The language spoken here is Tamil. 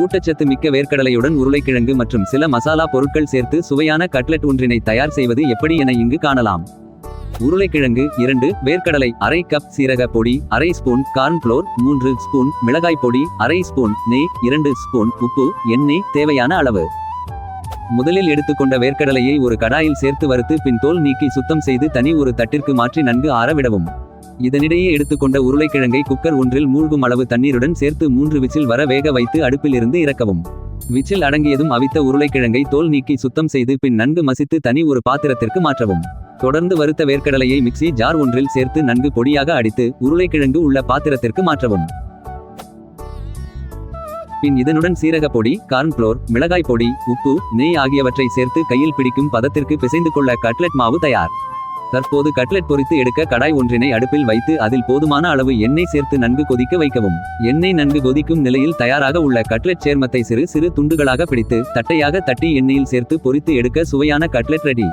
ஊட்டச்சத்து மிக்க வேர்க்கடலையுடன் உருளைக்கிழங்கு மற்றும் சில மசாலா பொருட்கள் சேர்த்து சுவையான கட்லெட் ஒன்றினை தயார் செய்வது எப்படி என இங்கு காணலாம். உருளைக்கிழங்கு இரண்டு வேர்க்கடலை அரை கப் சீரக பொடி அரை ஸ்பூன் கார்ன்ஃப்ளோர் மூன்று ஸ்பூன் மிளகாய் பொடி அரை ஸ்பூன் நெய் இரண்டு ஸ்பூன் உப்பு எண்ணெய் தேவையான அளவு. முதலில் எடுத்துக்கொண்ட வேர்க்கடலையை ஒரு கடாயில் சேர்த்து வறுத்து பின் தோல் நீக்கி சுத்தம் செய்து தனி ஒரு தட்டிற்கு மாற்றி நன்கு ஆறவிடவும் இதனிடையே எடுத்துக்கொண்ட உருளைக்கிழங்கை குக்கர் ஒன்றில் மூழ்கும் அளவு தண்ணீருடன் சேர்த்து மூன்று விசில் வர வேக வைத்து அடுப்பில் இருந்து இறக்கவும். விசில் அடங்கியதும் அவித்த உருளைக்கிழங்கை தோல் நீக்கி சுத்தம் செய்து பின் நன்கு மசித்து தனி ஒரு பாத்திரத்திற்கு மாற்றவும். தொடர்ந்து வறுத்த வேர்க்கடலையை மிக்சி ஜார் ஒன்றில் சேர்த்து நன்கு பொடியாக அடித்து உருளைக்கிழங்கு உள்ள பாத்திரத்திற்கு மாற்றவும். பின் இதனுடன் சீரக பொடி கார்ன்ஃப்ளோர் மிளகாய் பொடி உப்பு நெய் ஆகியவற்றை சேர்த்து கையில் பிடிக்கும் பதத்திற்கு பிசைந்து கொள்ள கட்லெட் மாவு தயார். தற்போது கட்லெட் பொரித்து எடுக்க கடாய் ஒன்றினை அடுப்பில் வைத்து அதில் போதுமான அளவு எண்ணெய் சேர்த்து நன்கு கொதிக்க வைக்கவும். எண்ணெய் நன்கு கொதிக்கும் நிலையில் தயாராக உள்ள கட்லெட் சேர்மத்தை சிறு சிறு துண்டுகளாக பிடித்து தட்டையாக தட்டி எண்ணெயில் சேர்த்து பொரித்து எடுக்க சுவையான கட்லெட் ரெடி